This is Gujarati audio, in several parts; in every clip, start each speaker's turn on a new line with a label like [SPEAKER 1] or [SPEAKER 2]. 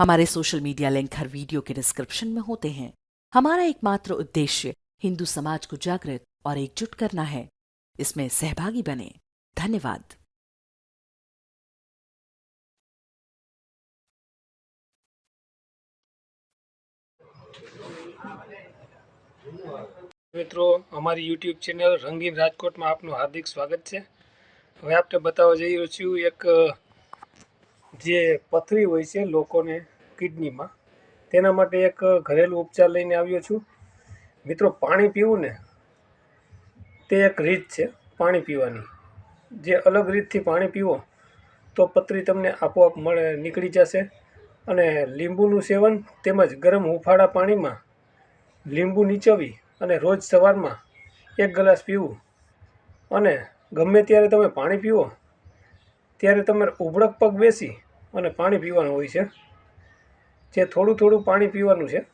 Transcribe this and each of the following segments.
[SPEAKER 1] हमारे सोशल मीडिया लिंक हर वीडियो के डिस्क्रिप्शन में होते हैं हमारा एकमात्र उद्देश्य हिंदू समाज को जागृत और एकजुट करना है इसमें सहभागी बने धन्यवाद
[SPEAKER 2] મિત્રો અમારી યુટ્યુબ ચેનલ રંગીન રાજકોટમાં આપનું હાર્દિક સ્વાગત છે હવે આપણે બતાવવા જઈ રહ્યો છું એક અ, જે પથરી હોય છે લોકોને કિડનીમાં. તેના માટે એક ઘરેલું ઉપચાર લઈને આવ્યો છું. મિત્રો, પાણી પીવું ને, તે એક રીત છે પાણી પીવાની. જે અલગ રીતથી પાણી પીવો, તો પથરી તમને આપોઆપ મળે, નીકળી જશે. અને લીંબુનું સેવન તેમજ ગરમ હુંફાળા પાણીમાં લીંબુ નીચવી અને રોજ સવારમાં એક ગ્લાસ પીવું. અને ગમે ત્યારે તમે પાણી પીવો, ત્યારે તમારે ઉભળક પગ બેસી અને પાણી પીવાનું હોય છે. જે થોડું થોડું પાણી પીવાનું છે.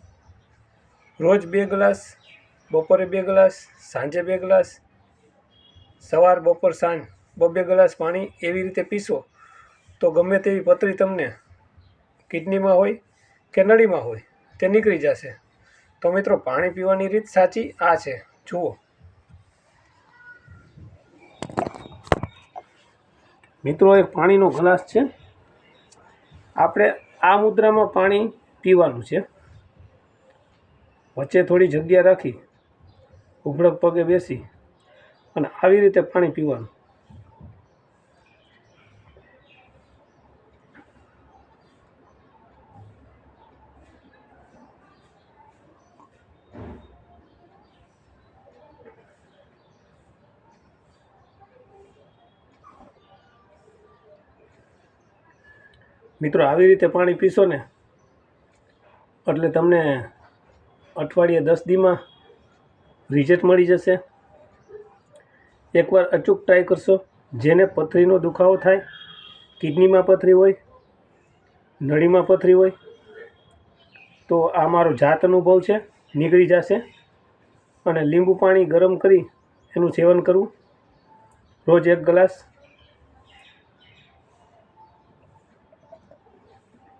[SPEAKER 2] રોજ બે ગ્લાસ, બપોરે બે ગ્લાસ, સાંજે બે ગ્લાસ, સવાર, બપોર, સાંજ બબે ગ્લાસ પાણી એવી રીતે પીશો તો ગમે તેવી પતરી તમને કિડનીમાં હોય કે નળીમાં હોય તે નીકળી જશે. તો મિત્રો, પાણી પીવાની રીત સાચી આ છે. જુઓ. મિત્રો, એક પાણીનો ગ્લાસ છે. આપણે આ મુદ્રામાં પાણી પીવાનું છે. વચ્ચે થોડી જગ્યા રાખી, ઉભળક પગે બેસી અને આવી રીતે પાણી પીવાનું. મિત્રો આવી રીતે પાણી પીશો ને, એટલે તમને અઠવાડિયે દસ દીમાં રિઝલ્ટ મળી જશે. એકવાર અચૂક ટ્રાય કરશો, જેને પથરીનો દુખાવો થાય, કિડનીમાં પથરી હોય, નળીમાં પથરી હોય, તો આ મારો જાત અનુભવ છે, નીકળી જશે. અને લીંબુ પાણી ગરમ કરી એનું સેવન કરવું રોજ એક ગ્લાસ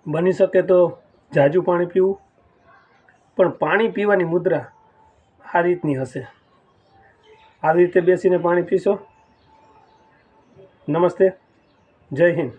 [SPEAKER 2] બની શકે તો ઝાઝું પાણી પીવું. પણ પાણી પીવાની મુદ્રા આ રીતની હશે. આવી રીતે બેસીને પાણી પીશો. નમસ્તે. જય હિન્દ.